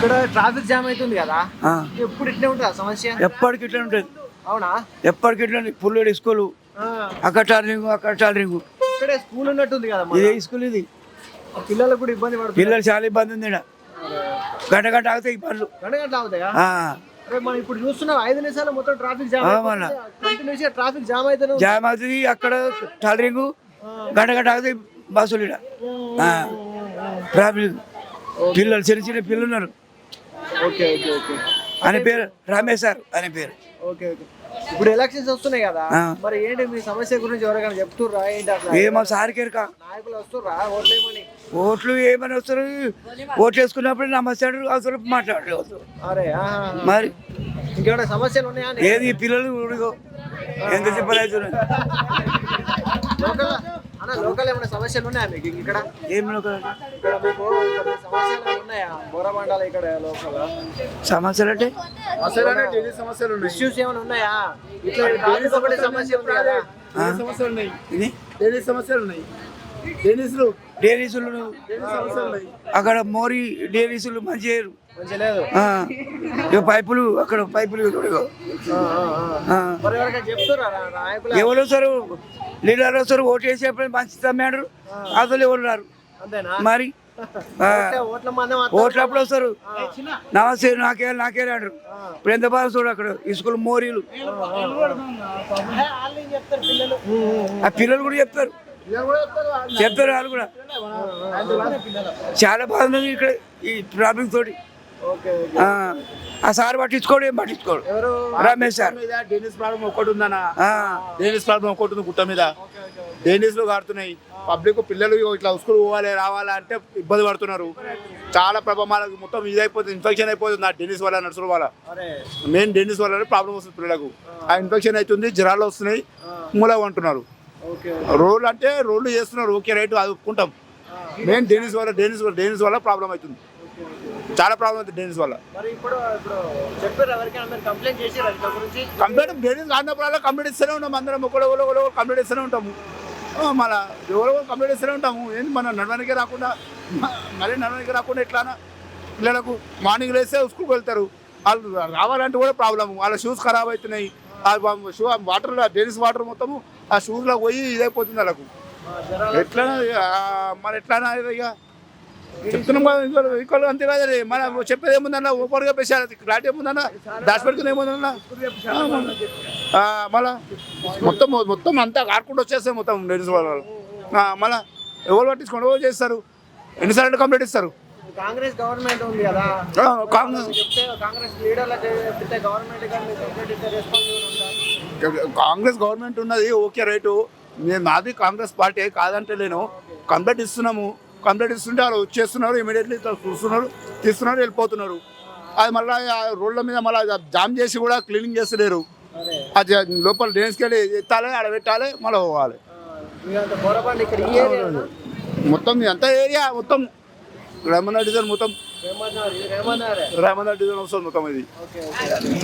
ఇక్కడ traffic jam అవుతుంది కదా. ఎప్పుడు ఇట్లే ఉంటుందా సమస్య? ఎప్పటికి ఇట్లా ఉంటుంది. అవునా? ఎప్పటికి ఇట్లా పుల్లడి స్కూలు. అక్కడ టార్లింగ్ అక్కడ టార్లింగ్ ఇక్కడే స్కూల్ ఉన్నట్టుంది కదా ఇదే స్కూల్ ఇది. పిల్లలకు కూడా ఇబ్బంది పడుతుంది? పిల్లలు చాలా ఇబ్బంది ఉంది. గంట గంట ఆగుతాయి పనులు. గంట గంటలు అవుతాయా ఆ, అరే మనం ఇప్పుడు చూస్తున్నాం ఐదు నిమిషాలు మొత్తం ట్రాఫిక్ జామ్ ట్రాఫిక్ జామ్ అయితేనే ఉంది. జామ్ అవుతుంది అక్కడ టార్లింగ్ గంట గంట ఆగుతాయి బస్సులు ట్రాఫిక్ పిల్లలు చిన్న చిన్న పిల్లలు ఉన్నారు. Okay okay okay. అని పేరు రమేష్ సార్ అని పేరు. Okay okay. ఇప్పుడు ఎలక్షన్స్ వస్తున్నాయి కదా. మరి ఏంటి మీ సమస్య గురించి ఎవరికైనా చెప్తుర్రా? ఏంటి అట్లా? ఏమో సార్ కేరక నాయకులు వస్తుర్రా? ఓట్లేమని ఓట్లు ఏమని వస్తారు ఓట్లు వేసుకున్నప్పుడు నమస్తాడు అవసరం మాట్లాడలేదు. అరే. మరి? ఇంకేమైనా సమస్యలు ఉన్నాయా? ఏది పిల్లలు ఎంత చెప్పలు అవుతున్నాయి లోకల్ అన్న లోకల్ ఏమైనా సమస్యలు ఉన్నాయా మీకు ఇక్కడ? ఏం లోకల్? ఇక్కడ మీకు సమస్యలు ఉన్నాయా? బోరబండాల ఇక్కడ లోకల్. సమస్యలు అంటే? సమస్యలు ఉన్నాయి? ఇష్యూస్ ఏమైనా ఉన్నాయా? ఇట్లా ట్రాఫిక్ ఒకటి సమస్య ఉంది కదా. ఆ? సమస్యలు ఉన్నాయి? డైలీ సమస్యలు ఉన్నాయి? డైలీస్లు డైరీసులు అక్కడ మోరీ డైరీసులు మంచి చేయరు. ఇగో పైపులు అక్కడ పైపులు ఎవరు వస్తారు లీడర్ వస్తారు ఓటు వేసేప్పుడు మంచి తమ్మాడు అసలు ఎవరు రారు. మరి ఓట్లప్పుడు వస్తారు. నమస్తే నాకే నాకే రాడు. ఇప్పుడు ఎంత బాగా చూడు అక్కడ ఇసుకలు మోరీలు. ఆ పిల్లలు కూడా చెప్తారు. చెప్తారు వాళ్ళు కూడా. చాలా బాగుంది ఇక్కడ ఈ ట్రాఫిక్ తోటి. ఆ, ఆ సార్ పట్టించుకోడు ఏం పట్టించుకోడు. రమేష్ సార్. డైలీస్ ప్రాబ్లం ఒకటి ఉందన్న. ఆ, డైలీస్ ప్రాబ్లం ఒకటి ఉంది గుట్ట మీద. డైలీస్లు కాడుతున్నాయి. పబ్లిక్ పిల్లలు ఇట్లా స్కూల్ పోవాలి రావాలా అంటే ఇబ్బంది పడుతున్నారు. చాలా ప్రభావాలకు మొత్తం ఇది అయిపోతుంది ఇన్ఫెక్షన్ అయిపోతుంది ఆ డెనిస్ వల్ల నర్సుల వల్ల. మెయిన్ డెనిస్ వల్ల ప్రాబ్లం వస్తుంది పిల్లలకు. ఆ ఇన్ఫెక్షన్ అవుతుంది జ్వరాలు వస్తున్నాయి మూల అంటున్నారు రోడ్లు అంటే రోడ్లు చేస్తున్నారు ఓకే రైట్ అది ఒప్పుకుంటాం. మెయిన్ డెనిస్ వల్ల డెనిస్ వల్ల డెనిస్ వల్ల ప్రాబ్లం అవుతుంది. చాలా ప్రాబ్లం అవుతుంది డెనిస్ వల్ల. మరి మీరు కంప్లైంట్ డెనిస్ కాడినప్పుడల్లా కంప్లీట్ ఇస్తూనే ఉంటాం అందరం ఒకడు కంప్లీట్ ఇస్తూనే ఉంటాము. మన ఎవరో కంప్లీట్ ఇస్తూనే ఉంటాము. ఏంటి మన నడవడానికి రాకుండా మ- మళ్ళీ నడవడానికి రాకుండా ఎట్లానా? పిల్లలకు మార్నింగ్ లేస్తే స్కూల్కి వెళ్తారు. వాళ్ళు రావాలంటే కూడా ప్రాబ్లమ్ వాళ్ళ షూస్ ఖరాబ్ అవుతున్నాయి. షూ వాటర్ డెనిస్ వాటర్ మొత్తము ఆ షూస్లో పోయి ఇదైపోతుంది వాళ్ళకు ఎట్లా మరి ఎట్లా ఇక చెప్తున్నాం కదా ఇంకో ఇంకోళ్ళు అంతే కదా మన చెప్పేది ఏముందన్న ఓపెన్గా పేసారు క్లారిటీ ఏముందన్నా దాచిపెట్టుకుని ఏముందన్న. ఏముందన్నా మళ్ళా మొత్తం మొత్తం అంతా కాకుండా వచ్చేస్తాయి మొత్తం డెనిస్ వాళ్ళు మళ్ళా ఎవరు పట్టించుకోండి ఎవరు చేస్తారు? ఎన్నిసార్లు కంప్లీట్ ఇస్తారు? కాంగ్రెస్ గవర్నమెంట్ ఉంది కదా. కాంగ్రెస్ చెప్తే కాంగ్రెస్ లీడర్లకు చెప్తే గవర్నమెంట్ కాంగ్రెస్ గవర్నమెంట్ ఉన్నది ఓకే రైటు. మేము మాది కాంగ్రెస్ పార్టీ కాదంటే లేను కంప్లైంట్ ఇస్తున్నాము. కంప్లైంట్ ఇస్తుంటే వాళ్ళు వచ్చేస్తున్నారు ఇమీడియట్లీ చూస్తున్నారు తీస్తున్నారు వెళ్ళిపోతున్నారు. అది మళ్ళీ రోడ్ల మీద మళ్ళీ జామ్ చేసి కూడా క్లీనింగ్ చేస్తలేరు. అది లోపల డ్రైన్స్కి వెళ్ళి ఎత్తాలి ఆడ పెట్టాలి మళ్ళీ పోవాలి. మొత్తం అంతా ఏరియా మొత్తం రేమన్నా డిజైన్ మొత్తం రేమన్నా డిజైన్ వస్తుంది మొత్తం ఇది.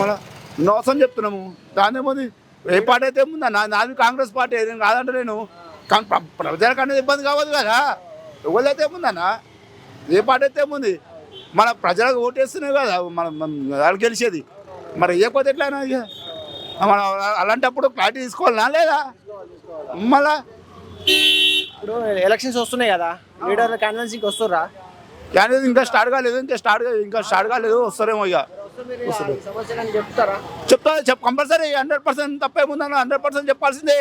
మళ్ళీ నోసం చెప్తున్నాము. దాని ఏముంది ఏ పార్టీ అయితే ఏముందా నాది కాంగ్రెస్ పార్టీ నేను కాదంటే నేను కాం- ప్ర- ప్రజలకు అనేది ఇబ్బంది కావద్దు కదా. ఎవరైతే ఏముందన్నా ఏ పార్టీ అయితే ఏముంది? మన ప్రజలకు ఓటేస్తున్నాయి కదా. మన మన వాళ్ళు గెలిచేది. మరి ఏకపోతే ఎట్లా ఇక. మన అలాంటప్పుడు క్లారిటీ తీసుకోవాలనా లేదా? మళ్ళా ఇప్పుడు ఎలక్షన్స్ వస్తున్నాయి కదా. లీడర్ కన్వెన్సింగ్ వస్తుర్రా? క్యాండిడేట్ ఇంకా స్టార్ట్ కాలేదు ఇంకా స్టార్ట్ ఇంకా స్టార్ట్ కాలేదు వస్తారేమో ఇక. చెప్తా చెప్ కంపల్సరీ హండ్రెడ్ పర్సెంట్ తప్పేముందన్న హండ్రెడ్ పర్సెంట్ చెప్పాల్సిందే.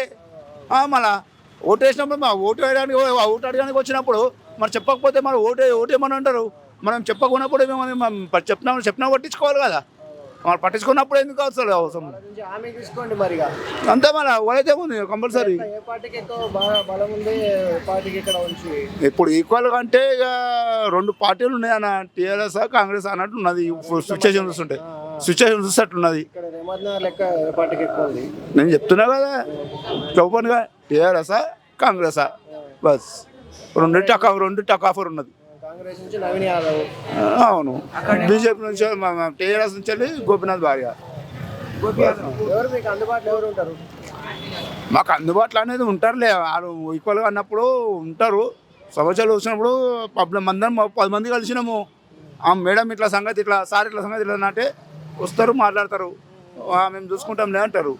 మళ్ళా ఓటు వేసినప్పుడు మా ఓటు వేయడానికి ఓటు అడగడానికి వచ్చినప్పుడు మరి చెప్పకపోతే మరి ఓటు ఓటేమని అంటారు? మనం చెప్పకున్నప్పుడు ఏమో మనం చెప్పినా చెప్పినా పట్టించుకోవాలి కదా. మరి పట్టించుకున్నప్పుడు ఎందుకు అవసరం అవసరం? నుంచి హామీ తీసుకోండి మరి. అంతే మన ఓడైతే ఉంది కంపల్సరీ. ఏ పార్టీకి ఎక్కువ బాగా బలం ఉంది ఏ పార్టీకి ఇక్కడ ఉంచి. ఇప్పుడు ఈక్వల్గా అంటే ఇక రెండు పార్టీలు ఉన్నాయి అన్న టీఆర్ఎస్ కాంగ్రెస్ అన్నట్టు ఉన్నది. సిచ్యువేషన్ చూస్తుంటే. సిచ్యువేషన్ చూసేట్టున్నది నేను చెప్తున్నా కదా ఓపెన్గా టీఆర్ఎస్ఆ కాంగ్రెసా బస్. రెండు టక్ రెండు టక్ ఆఫర్ ఉన్నది. కాంగ్రెస్ నుంచి నవీన్ యాదవ్. ఆ, అవును. బీజేపీ నుంచి టీఆర్ఎస్ నుంచి వెళ్ళి గోపీనాథ్ భార్య. ఎవరు? మీకు అందుబాటులో ఎవరు ఉంటారు? మాకు అందుబాటులో అనేది ఉంటారులే. వాళ్ళు ఈక్వల్గా అన్నప్పుడు ఉంటారు. సమస్యలు వచ్చినప్పుడు పబ్లిక్ అందరం పది మంది కలిసినాము. ఆ మేడం ఇట్లా సంగతి ఇట్లా సార్ ఇట్లా సంగతి ఇట్లా అంటే వస్తారు మాట్లాడతారు. మేము చూసుకుంటాంలే అంటారు.